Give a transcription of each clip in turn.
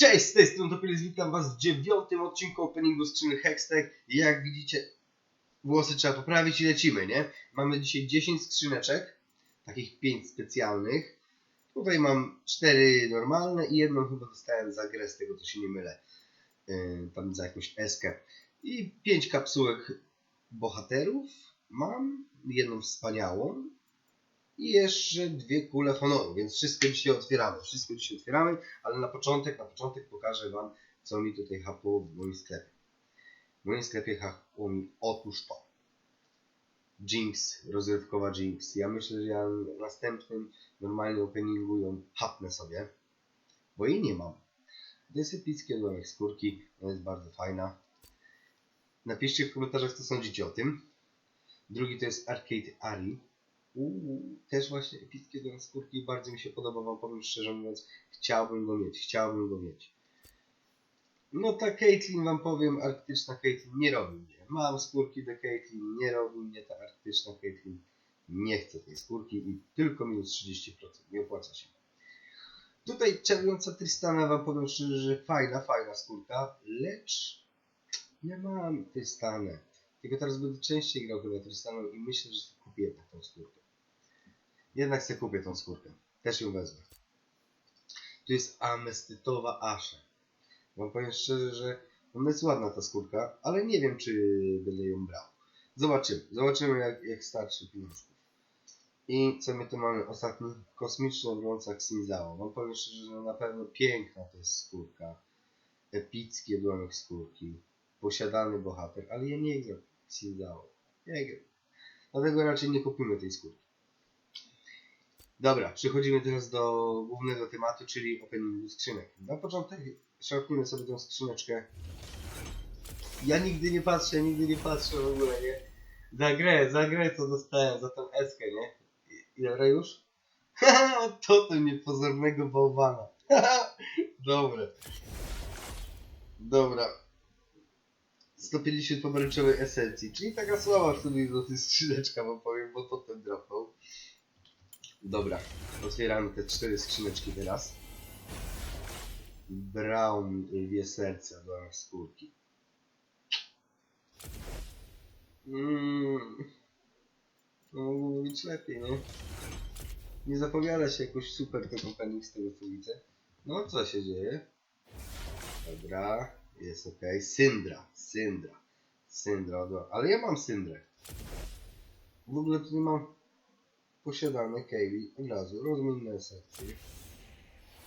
Cześć, z tej strony Topilis, witam was w dziewiątym odcinku openingu skrzyny Hextech. Jak widzicie, włosy trzeba poprawić i lecimy, nie? Mamy dzisiaj 10 skrzyneczek, takich 5 specjalnych. Tutaj mam 4 normalne i jedną chyba dostałem za grę, z tego co się nie mylę. Yy, tam za jakąś eskę. I 5 kapsułek bohaterów mam, jedną wspaniałą i jeszcze dwie kule honoru, więc wszystko dzisiaj otwieramy. Wszystko dzisiaj otwieramy, ale na początek, na początek pokażę Wam, co mi tutaj hapło w moim sklepie. W moim sklepie hapło mi otóż to. Jinx, rozrywkowa Jinx. Ja myślę, że ja w następnym normalnym openingu ją hapnę sobie, bo jej nie mam. Epickie odłamek skórki, ona jest bardzo fajna. Napiszcie w komentarzach, co sądzicie o tym. Drugi to jest Arcade Ari. Uuu, też właśnie epickie do skórki, bardzo mi się podoba, wam powiem szczerze mówiąc, chciałbym go mieć, chciałbym go mieć. No ta Caitlyn wam powiem, arktyczna Caitlyn nie robi mnie. Mam skórki do Caitlyn, nie robi mnie ta arktyczna Caitlyn. Nie chcę tej skórki i tylko minus 30%, nie opłaca się. Tutaj czarująca Tristana wam powiem szczerze, że fajna, fajna skórka, lecz ja mam Tristanę. Tylko teraz będę częściej grał chyba Tristaną i myślę, że kupię tą skórkę. Jednak sobie kupię tą skórkę. Też ją wezmę. Tu jest amestytowa Asha. Wam powiem szczerze, że ona jest ładna ta skórka, ale nie wiem, czy będę ją brał. Zobaczymy. Zobaczymy, jak, jak starczy pieniążków. I co my tu mamy? Ostatni kosmiczny odłąca Xinzao. Wam powiem szczerze, że na pewno piękna to jest skórka. Epicki odłamek skórki. Posiadany bohater, ale ja nie gram Xinzao. Nie gram. Dlatego raczej nie kupimy tej skórki. Dobra, przechodzimy teraz do głównego tematu, czyli openingu skrzynek. Na początek szarpnijmy sobie tą skrzyneczkę. Ja nigdy nie patrzę, nigdy nie patrzę w ogóle, nie? Za grę, za grę co dostałem, za tą eskę, nie? I- Ile już? Haha, to to niepozornego bałwana. Dobre. Dobra. 150 pomarańczowej esencji, czyli taka słaba w sumie do tej skrzyneczka, bo powiem, bo potem dropnął. Dobra, otwieramy te cztery skrzyneczki teraz. Brown wie serca do skórki. Mm. No mogło być lepiej, nie? Nie zapowiada się jakoś super ten opening z tego co widzę. No co się dzieje? Dobra, jest ok. Syndra, Syndra, Syndra, dobra. ale ja mam Syndrę. W ogóle tu nie mam posiadane Kaylee od razu, rozmienne esencje.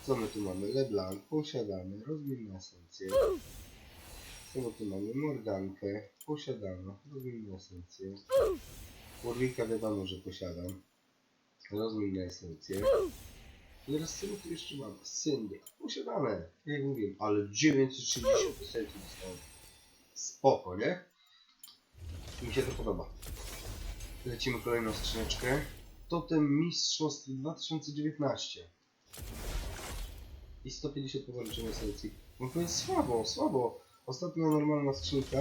Co my tu mamy? LeBlanc, posiadane, rozmienne esencje. Co my tu mamy? Morgankę, posiadano, rozmienne esencje. Warwicka wiadomo, że posiadam. Rozmienne esencje. I teraz co my tu jeszcze mamy? Syndra, posiadane, jak mówiłem, ale 960 esencji dostałem. Spoko, nie? Mi się to podoba. Lecimy kolejną skrzyneczkę. Totem Mistrzostw 2019. I 150 powalczeń esencji. No to jest słabo, słabo. Ostatnia normalna skrzynka.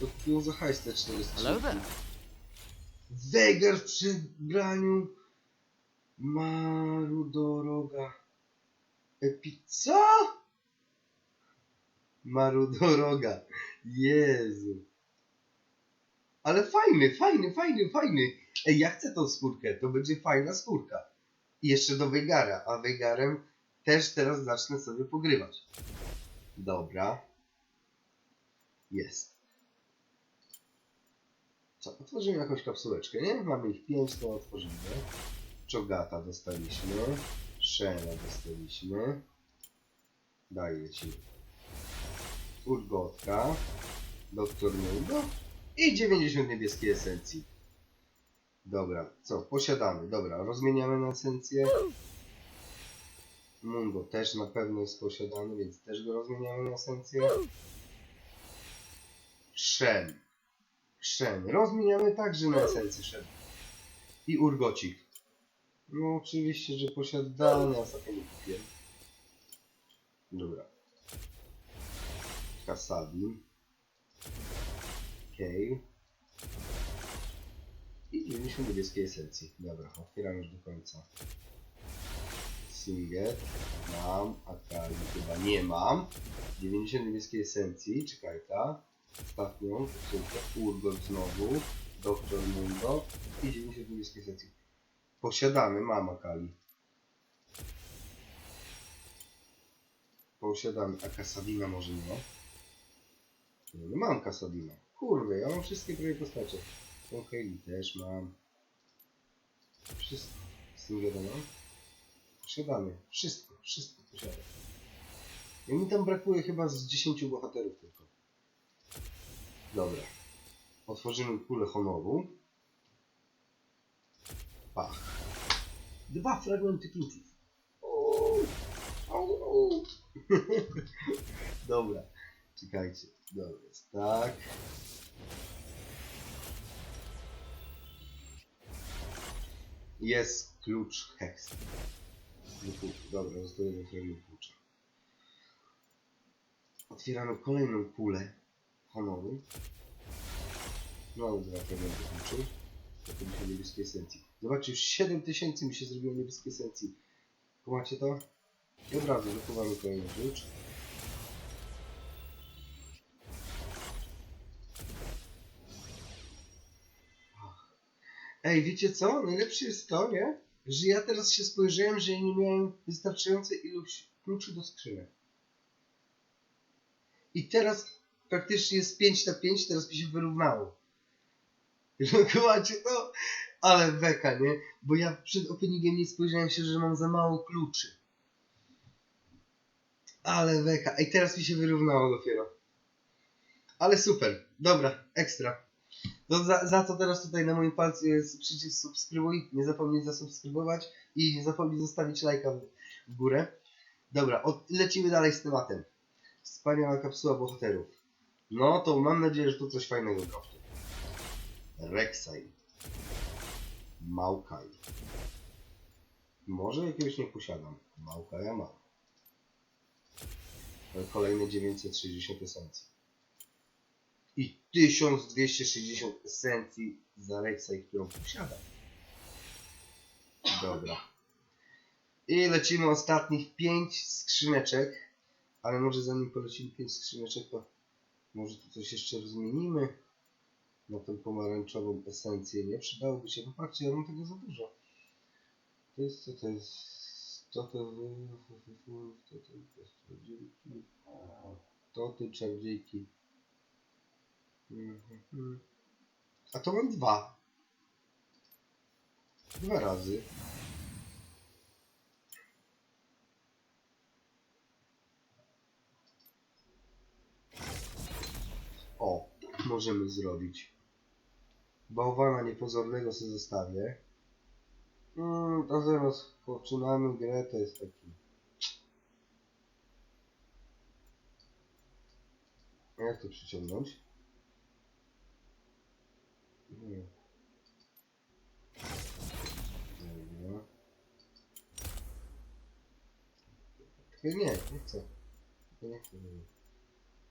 To kupiłem za hajs te 4 Hello skrzynki. Weger w przegraniu Marudoroga. Epi... Co? Marudoroga. Jezu. Ale fajny, fajny, fajny, fajny. Ej, ja chcę tą skórkę, to będzie fajna skórka. I jeszcze do Wegara, a Wegarem też teraz zacznę sobie pogrywać. Dobra. Jest. Co, otworzymy jakąś kapsułeczkę, nie? Mamy ich 5, to otworzymy. Czogata dostaliśmy. Szena dostaliśmy. Daję ci. Urgotka. Doktor Nudo. I 90 niebieskiej esencji. Dobra, co? Posiadamy. Dobra, rozmieniamy na esencję. Mungo też na pewno jest posiadany, więc też go rozmieniamy na esencję. Shen. Shen. Rozmieniamy także na esencję Shen. I Urgocik. No oczywiście, że posiadany, a sobie nie kupię. Dobra. Kasadin. Okej. I 90 niebieskiej esencji. Dobra, otwieram już do końca. Singet. Mam. AK. Akali chyba nie mam. 90 niebieskiej esencji, czekaj ta. Ostatnią, koszulkę, Urgot znowu, Doktor Mundo i 90 niebieskiej esencji. Posiadamy, mam Akali. Posiadamy, a Kasadina może nie? Nie, mam Kasadina. Kurde, ja mam wszystkie prawie postacie. Tą Hayley też mam. Wszystko. Z tym wiadomo. Posiadamy. Wszystko, wszystko posiadam. I mi tam brakuje chyba z 10 bohaterów tylko. Dobra. Otworzymy kulę honoru. Pach. Dwa fragmenty kluczów. Dobra. Czekajcie. Dobra, tak. Jest klucz hex. Dobra, rozdajemy fragment klucza. Otwieramy kolejną kulę honoru. Znowu dwa fragmenty kluczy. To mi niebieskie esencji. Zobaczcie, już 7000 mi się zrobiło niebieskie esencji. Kumacie to? I od razu kolejny klucz. Ej, wiecie co? Najlepsze jest to, nie? Że ja teraz się spojrzałem, że ja nie miałem wystarczającej ilość kluczy do skrzynek. I teraz praktycznie jest 5 na 5, teraz mi się wyrównało. Kumacie to? Ale beka, nie? Bo ja przed openingiem nie spojrzałem się, że mam za mało kluczy. Ale beka. Ej, teraz mi się wyrównało dopiero. Ale super. Dobra, ekstra. To za, za to teraz tutaj na moim palcu jest przycisk subskrybuj. Nie zapomnij zasubskrybować i nie zapomnij zostawić lajka w, w górę. Dobra, od, lecimy dalej z tematem. Wspaniała kapsuła bohaterów. No to mam nadzieję, że tu coś fajnego dropnie. Rek'Sai. Maokai. Może jakiegoś nie posiadam. Maokaja mam. Kolejne 960 esencji. I 1260 esencji za Rek'Sai, którą posiadam. Dobra. I lecimy ostatnich 5 skrzyneczek. Ale może zanim polecimy 5 skrzyneczek, to może tu coś jeszcze zmienimy. Na tą pomarańczową esencję nie przydałoby się. Popatrzcie, ja mam tego za dużo. To jest co to jest? To to to to czardziejki. To ty czardziejki. Mhm. A to mam dwa. Dwa razy. O, możemy zrobić. Bałwana niepozornego sobie zostawię. Mm, to zaraz poczynamy grę, to jest taki... A Jak to przyciągnąć? Nie. Dobra. Tylko nie, nie chcę. Nie chcę. nie.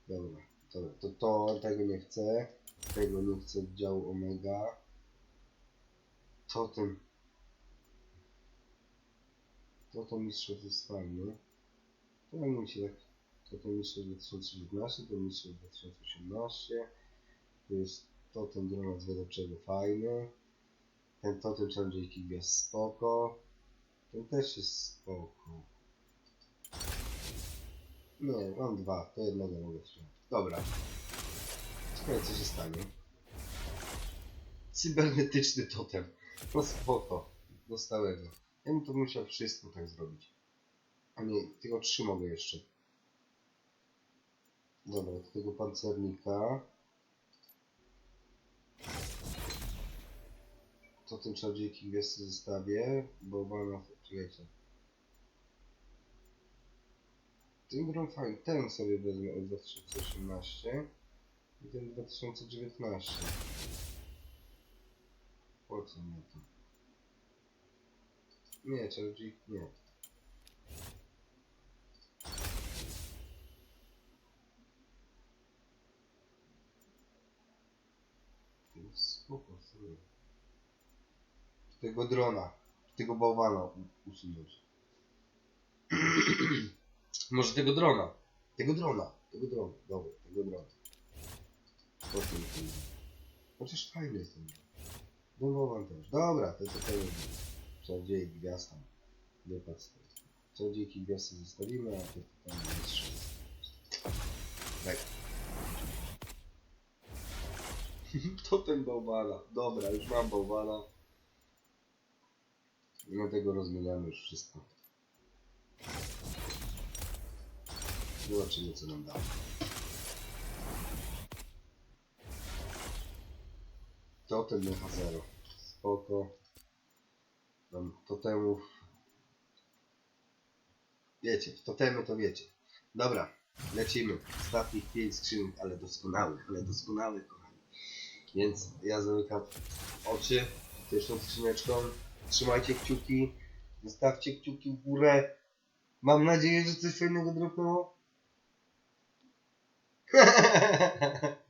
Dobra, to, to, to tego nie chcę. Tego nie chcę oddziału Omega. To ten. To to mistrzostw jest fajny. To mi się tak. To ten mistrzostw 2019, to mistrzostw 2018. To jest totem drona zwiadowczego fajny. Ten totem czarodziejki gwiazd spoko. Ten też jest spoko. Nie, mam dwa, to jednego mogę wziąć. Dobra. Ciekawe co się stanie. Cybernetyczny totem. No spoko. Dostałem go. Ja bym to musiał wszystko tak zrobić. A nie, tylko trzy mogę jeszcze. Dobra, do tego pancernika. To ten czarodziejki gwiazd zostawię, bo bana... Czekajcie. Ten grom fajny, ten sobie wezmę od 2018 i ten 2019. Po co mnie to? Nie, czarodziej, nie. To jest Spoko, sobie. Tego drona, tego bałwana usunąć. Może tego drona. Tego drona. Tego drona. Dobra, tego drona. Po tym tym. Chociaż fajny jest ten. Domowan też. Dobra, to co to jest. Czarodziej gwiazd tam. Wypad z tego. Czarodziejki gwiazdy zostawimy, a to tam jest trzy. Tak. to ten bałwana. Dobra, już mam bałwana. Dlatego rozmieniamy już wszystko. Zobaczymy co nam da. Totem mecha 0. Spoko. Mam totemów. Wiecie, totemy to wiecie. Dobra, lecimy. Ostatnich 5 skrzynek, ale doskonałych, ale doskonałych, kochani. Więc ja zamykam oczy pierwszą skrzyneczką. Trzymajcie kciuki, zostawcie kciuki w górę. Mam nadzieję, że coś fajnego dropnęło.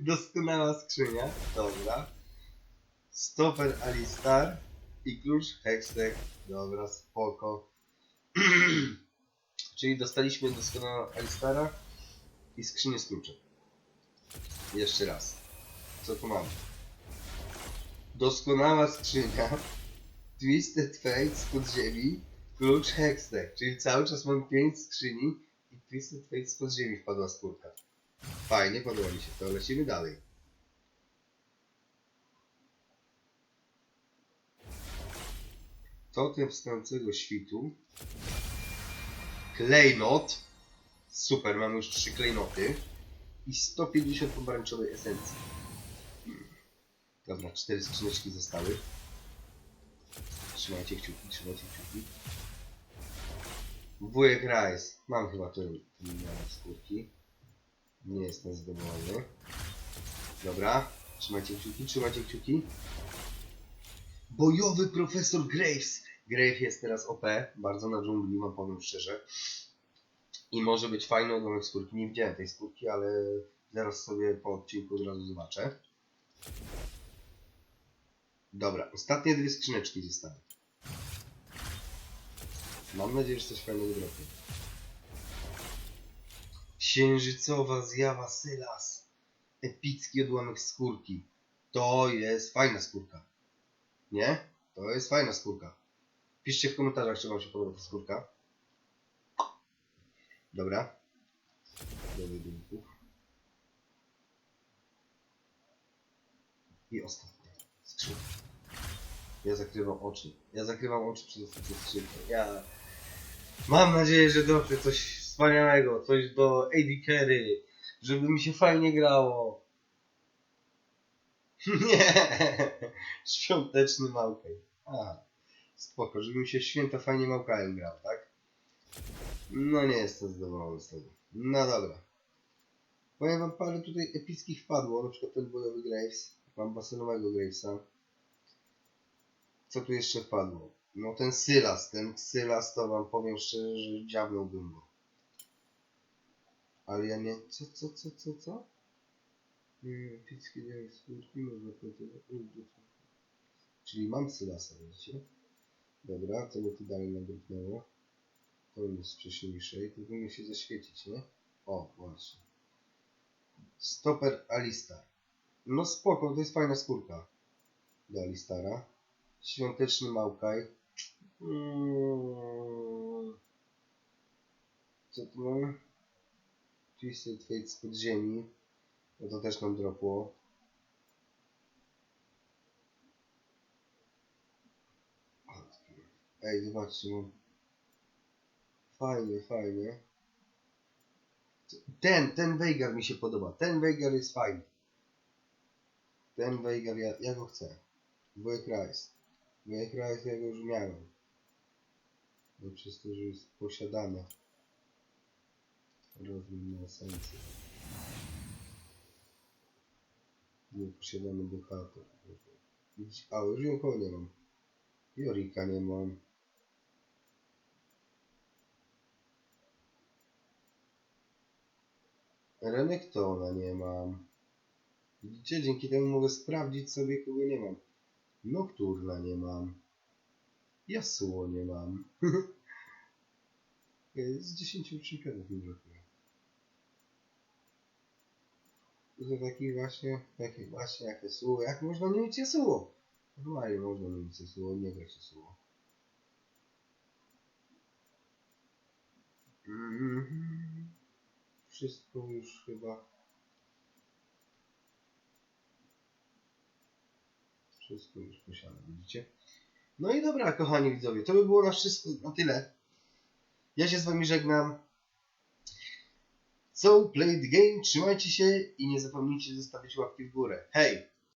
Doskonała skrzynia. Dobra. Stopper Alistar i klucz Hextech. Dobra, spoko. Czyli dostaliśmy doskonałego Alistara i skrzynię z kluczem. Jeszcze raz. Co tu mamy? Doskonała skrzynia. Twisted Fate z podziemi. Klucz Hextech. Czyli cały czas mam 5 skrzyni i Twisted Fate z podziemi wpadła skórka. Fajnie, podoba mi się to. Lecimy dalej. Totem wstającego świtu. Klejnot. Super, mamy już trzy klejnoty. I 150 pomarańczowej esencji. Dobra, cztery skrzyneczki zostały. Trzymajcie kciuki, trzymajcie kciuki. Wujek Rice. Mam chyba ten, ten skórki. Nie jestem zadowolony. Dobra, trzymajcie kciuki, trzymajcie kciuki. Bojowy profesor Graves. Graves jest teraz OP, bardzo na dżungli, wam powiem szczerze. I może być fajny odłamek skórki. Nie widziałem tej skórki, ale zaraz sobie po odcinku od razu zobaczę. Dobra, ostatnie dwie skrzyneczki zostały. Mam nadzieję, że coś fajnego dropnie. Księżycowa zjawa Sylas. Epicki odłamek skórki. To jest fajna skórka. Nie? To jest fajna skórka. Piszcie w komentarzach, czy wam się podoba ta skórka. Dobra. Do wydumków. I ostatnia skrzynka. Ja zakrywam oczy. Ja zakrywam oczy przed ostatnią skrzynką. Ja mam nadzieję, że dropnie coś wspaniałego, coś do AD Carry, żeby mi się fajnie grało. Nie! Świąteczny Małkaj. A, spoko, żeby mi się święta fajnie Małkajem grał, tak? No nie jestem zadowolony z tego. No dobra. Powiem wam parę tutaj epickich wpadło, na przykład ten bojowy Graves. Mam basenowego Gravesa. Co tu jeszcze wpadło? No ten Sylas, ten Sylas to wam powiem szczerze, że dziabnąłbym go. Ale ja nie... Co, co, co, co, co? Nie, epickie nie skutki można kultywować. Czyli mam Sylasa, widzicie? Dobra, co by tu dalej nagrupnęło? To jest wcześniejszej, to powinno się zaświecić, nie? O, właśnie. Stopper Alistar. No spoko, to jest fajna skórka. Do Alistara. Świąteczny Małkaj. Mm. Co tu mamy? Twisted Fate z podziemi. No to też nam dropło. Ej, zobaczcie, mam... Fajnie, fajnie. Ten, ten Veigar mi się podoba. Ten Veigar jest fajny. Ten Veigar, ja, ja go chcę. Wujek Rice. Wujek Rice ja go już. No przez to, że jest posiadane. Rozwój na esencję. Nieposiadany bohater. A, już nikogo nie mam. Jorika nie mam. Renektona nie mam. Widzicie, dzięki temu mogę sprawdzić sobie, kogo nie mam. Nocturna nie mam. Yasuo nie mam. Okej, z 10 uczynków mi brakuje. To taki właśnie, taki właśnie jak Yasuo. Jak można nie mieć Yasuo? Normalnie można nie mieć Yasuo, nie grać Yasuo. Mhm. Wszystko już chyba. Wszystko już posiadam, widzicie? No i dobra, kochani widzowie, to by było na wszystko, na tyle. Ja się z wami żegnam. So, play the game, trzymajcie się i nie zapomnijcie zostawić łapki w górę. Hej!